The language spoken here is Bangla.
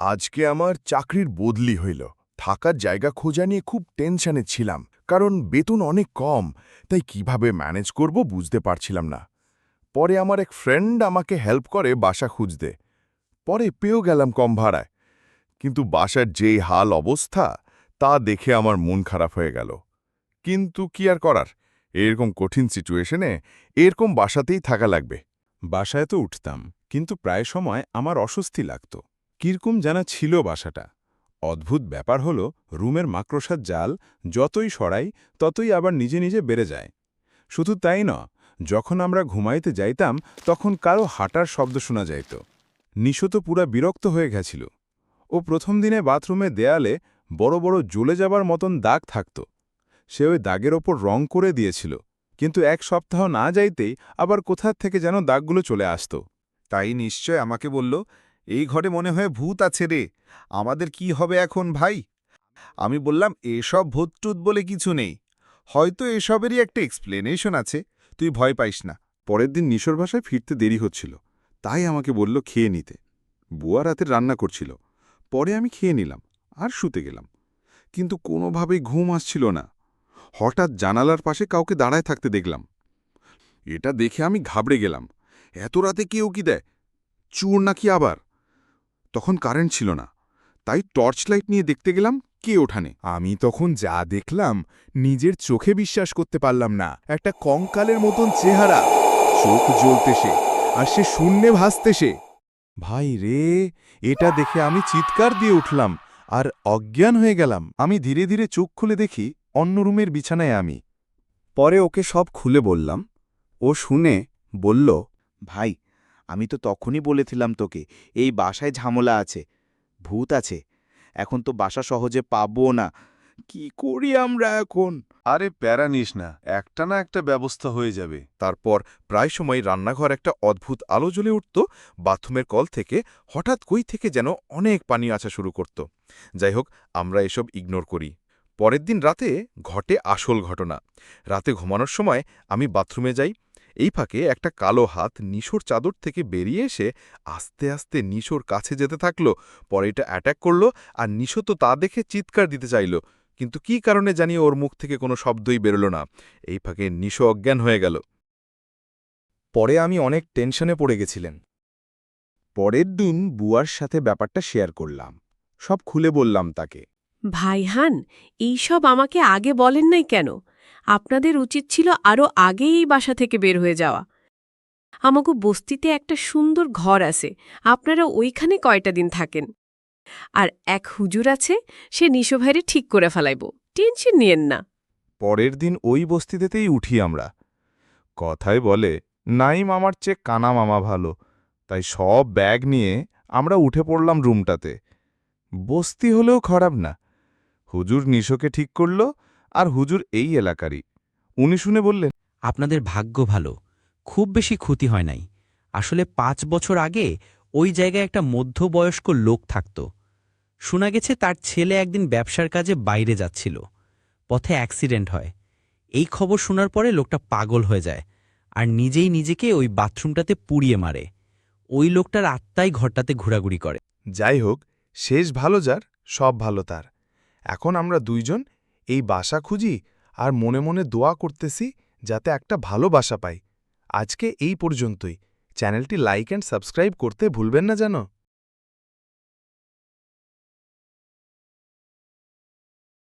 আজকে আমার চাকরির বদলি হইল। থাকার জায়গা খোঁজা নিয়ে খুব টেনশনে ছিলাম, কারণ বেতন অনেক কম, তাই কীভাবে ম্যানেজ করব বুঝতে পারছিলাম না। পরে আমার এক ফ্রেন্ড আমাকে হেল্প করে বাসা খুঁজতে। পরে পেয়েও গেলাম কম ভাড়ায়। কিন্তু বাসার যেই হাল অবস্থা, তা দেখে আমার মন খারাপ হয়ে গেল। কিন্তু কি আর করার? এরকম কঠিন সিচুয়েশনে এরকম বাসাতেই থাকা লাগবে। বাসায় তো উঠতাম, কিন্তু প্রায় সময় আমার অস্বস্তি লাগত। কীরকম জানা ছিল বাসাটা? অদ্ভুত ব্যাপার হল, রুমের মাকড়সার জাল যতই সরাই, ততই আবার নিজে নিজে বেড়ে যায়। শুধু তাই ন, যখন আমরা ঘুমাইতে যাইতাম, তখন কারও হাঁটার শব্দ শোনা যাইত। নিশো তো পুরা বিরক্ত হয়ে গেছিল। ও প্রথম দিনে বাথরুমে দেয়ালে বড় বড় জ্বলে যাবার মতন দাগ থাকত। সে ওই দাগের ওপর রং করে দিয়েছিল। কিন্তু এক সপ্তাহ না যাইতেই আবার কোথার থেকে যেন দাগগুলো চলে আসত। তাই নিশ্চয় আমাকে বলল এই ঘরে মনে হয় ভূত আছে রে। আমাদের কি হবে এখন ভাই? আমি বললাম, এসব ভূতটুত বলে কিছু নেই। হয়তো এসবেরই একটা এক্সপ্লেনেশন আছে। তুই ভয় পাইস না। পরের দিন নিশোর ভাষায় ফিরতে দেরি হচ্ছিল। তাই আমাকে বলল খেয়ে নিতে। বুয়া রাতের রান্না করছিল। পরে আমি খেয়ে নিলাম আর শুতে গেলাম। কিন্তু কোনোভাবেই ঘুম আসছিল না। হঠাৎ জানালার পাশে কাউকে দাঁড়ায় থাকতে দেখলাম। এটা দেখে আমি ঘাবড়ে গেলাম। এত রাতে কেউ কি দেয়? চুর নাকি আবার? তখন কারেন্ট ছিল না। তাই টর্চ লাইট নিয়ে দেখতে গেলাম কে ওঠানে। আমি তখন যা দেখলাম, নিজের চোখে বিশ্বাস করতে পারলাম না। একটা কঙ্কালের মতন চেহারা। চোখ জ্বলতে সে, আর সে শূন্যে ভাসতেছে ভাই রে, এটা দেখে আমি চিৎকার দিয়ে উঠলাম, আর অজ্ঞান হয়ে গেলাম। আমি ধীরে ধীরে চোখ খুলে দেখি, অন্য রুমের বিছানায় আমি। পরে ওকে সব খুলে বললাম। ও শুনে বলল, ভাই আমি তো তখনই বলেছিলাম তোকে, এই বাসায় ঝামেলা আছে। ভূত আছে। এখন তো বাসা সহজে পাবো না। কি করি আমরা এখন? আরে প্যারা নিস না, একটা না একটা ব্যবস্থা হয়ে যাবে। তারপর প্রায় সময় রান্নাঘর একটা অদ্ভুত আলো জ্বলে উঠত, বাথরুমের কল থেকে হঠাৎ কই থেকে যেন অনেক পানি আসা শুরু করত। যাই হোক, আমরা এসব ইগনোর করি। পরের দিন রাতে ঘটে আসল ঘটনা। রাতে ঘুমানোর সময় আমি বাথরুমে যাই এই ফাঁকে একটা কালো হাত নিশোর চাদর থেকে বেরিয়ে এসে আস্তে আস্তে নিশোর কাছে যেতে থাকল। পরে এটা অ্যাট্যাক করল আর নিশো তো তা দেখে চিৎকার দিতে চাইল। কিন্তু কী কারণে জানিয়ে ওর মুখ থেকে কোনো শব্দই বেরোল না। এই ফাঁকে নিশো অজ্ঞান হয়ে গেল। পরে আমি অনেক টেনশনে পড়ে গেছিলেন। পরের দিন বুয়ার সাথে ব্যাপারটা শেয়ার করলাম। সব খুলে বললাম তাকে। ভাইহান, এইসব আমাকে আগে বলেন নাই কেন? আপনাদের উচিত ছিল আরও আগে এই বাসা থেকে বের হয়ে যাওয়া। আমাকে বস্তিতে একটা সুন্দর ঘর আছে, আপনারা ওইখানে কয়টা দিন থাকেন। আর এক হুজুর আছে, সে নিশোভাইরে ঠিক করে ফেলাইব, টেনশন নিয়েন না। পরের দিন ওই বস্তিতেতেই উঠি আমরা। কথায় বলে নাইম আমার চেয়ে কানা মামা ভালো। তাই সব ব্যাগ নিয়ে আমরা উঠে পড়লাম রুমটাতে। বস্তি হলেও খারাপ না। হুজুর নিশোকে ঠিক করল আর হুজুর এই এলাকারই। উনি শুনে বললেন আপনাদের ভাগ্য ভালো খুব বেশি ক্ষতি হয় নাই। আসলে পাঁচ বছর আগে ওই জায়গায় একটা মধ্যবয়স্ক লোক থাকত। শোনা গেছে তার ছেলে একদিন ব্যবসার কাজে বাইরে যাচ্ছিল। পথে অ্যাক্সিডেন্ট হয়। এই খবর শোনার পরে লোকটা পাগল হয়ে যায় আর নিজেই নিজেকে ওই বাথরুমটাতে পুড়িয়ে মারে। ওই লোকটার আত্মাই ঘরটাতে ঘোরাঘুরি করে। যাই হোক শেষ ভালো যার সব ভালো তার। এখন আমরা দুইজন এই বাসা খুঁজি আর মনে মনে দোয়া করতেছি যাতে একটা ভালো বাসা পাই। আজকে এই পর্যন্তই। চ্যানেলটি লাইক অ্যান্ড সাবস্ক্রাইব করতে ভুলবেন না জানো